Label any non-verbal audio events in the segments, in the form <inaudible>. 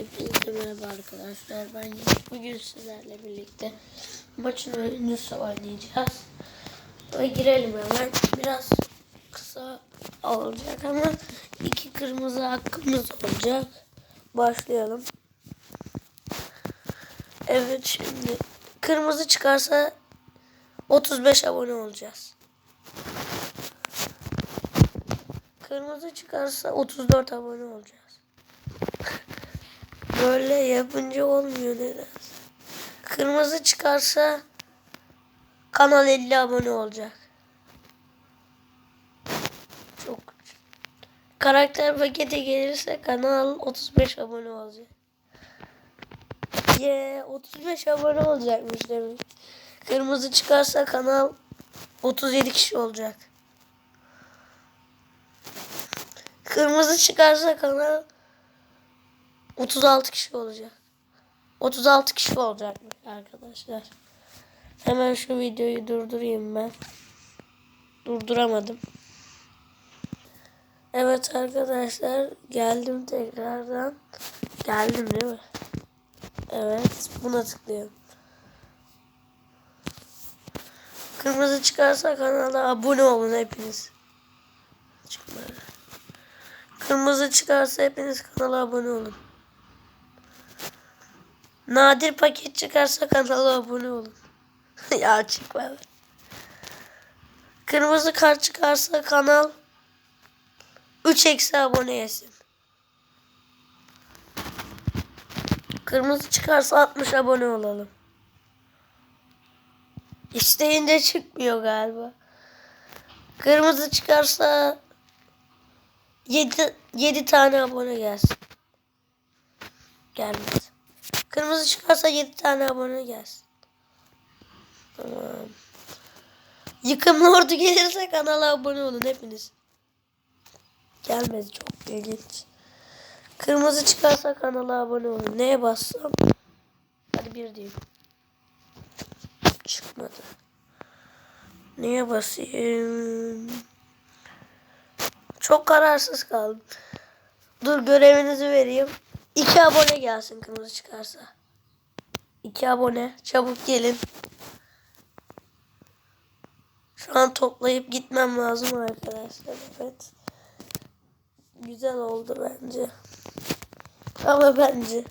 Hepinize merhaba arkadaşlar. Ben bugün sizlerle birlikte maçın oyuncusu oynayacağız. Ve girelim hemen. Biraz kısa olacak ama iki kırmızı hakkımız olacak. Başlayalım. Evet şimdi kırmızı çıkarsa 35 abone olacağız. Kırmızı çıkarsa 34 abone olacağız. Böyle yapınca olmuyor nedense. Kırmızı çıkarsa kanal 50 abone olacak. Çok Karakter paketi gelirse kanal 35 abone olacak. Ye 35 abone olacakmış demek. Kırmızı çıkarsa kanal 37 kişi olacak. Kırmızı çıkarsa kanal 36 kişi olacak. 36 kişi olacak arkadaşlar. Hemen şu videoyu durdurayım ben. Durduramadım. Evet arkadaşlar geldim tekrardan. Geldim değil mi? Evet buna tıklıyorum. Kırmızı çıkarsa kanala abone olun hepiniz. Çıkmadı. Kırmızı çıkarsa hepiniz kanala abone olun. Nadir paket çıkarsa kanala abone olun. <laughs> ya çıkmadı. Kırmızı kart çıkarsa kanal 3 eksi abone yesin. Kırmızı çıkarsa 60 abone olalım. İsteyince çıkmıyor galiba. Kırmızı çıkarsa 7 7 tane abone gelsin. Gelmez. Kırmızı çıkarsa 7 tane abone gelsin. Tamam. Yıkımlı ordu gelirse kanala abone olun hepiniz. Gelmez çok ilginç. Kırmızı çıkarsa kanala abone olun. Neye bassam? Hadi bir diyeyim. Çıkmadı. Neye basayım? Çok kararsız kaldım. Dur görevinizi vereyim. İki abone gelsin kırmızı çıkarsa. İki abone. Çabuk gelin. Şu an toplayıp gitmem lazım arkadaşlar. Evet. Güzel oldu bence. Ama bence.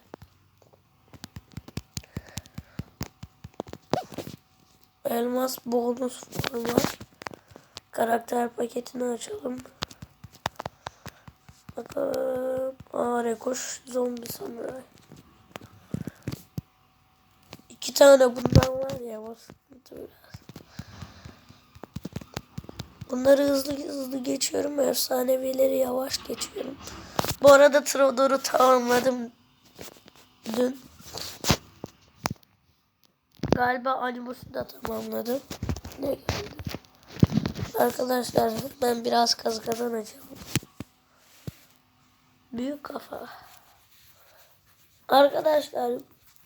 Elmas bonus var. Karakter paketini açalım. Bakalım. Aa rekoş zombi samuray. İki tane bundan var ya. O sıkıntı biraz. Bunları hızlı hızlı geçiyorum. Efsanevileri yavaş geçiyorum. Bu arada Trodor'u tamamladım. Dün. Galiba Animus'u da tamamladım. Ne geldi? Arkadaşlar ben biraz kaz kazanacağım. Büyük kafa. Arkadaşlar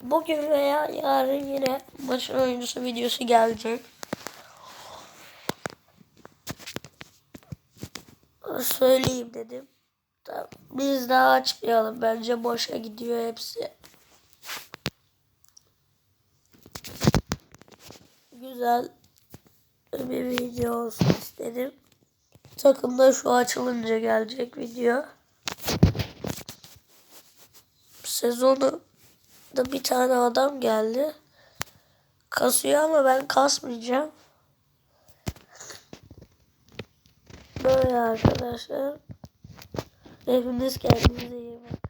bugün veya yarın yine maçın oyuncusu videosu gelecek. Söyleyeyim dedim. Tamam. Biz daha açmayalım. Bence boşa gidiyor hepsi. Güzel bir video olsun istedim. Takımda şu açılınca gelecek video. Sezonu da bir tane adam geldi. Kasıyor ama ben kasmayacağım. Böyle arkadaşlar. Hepiniz kendinize iyi bakın.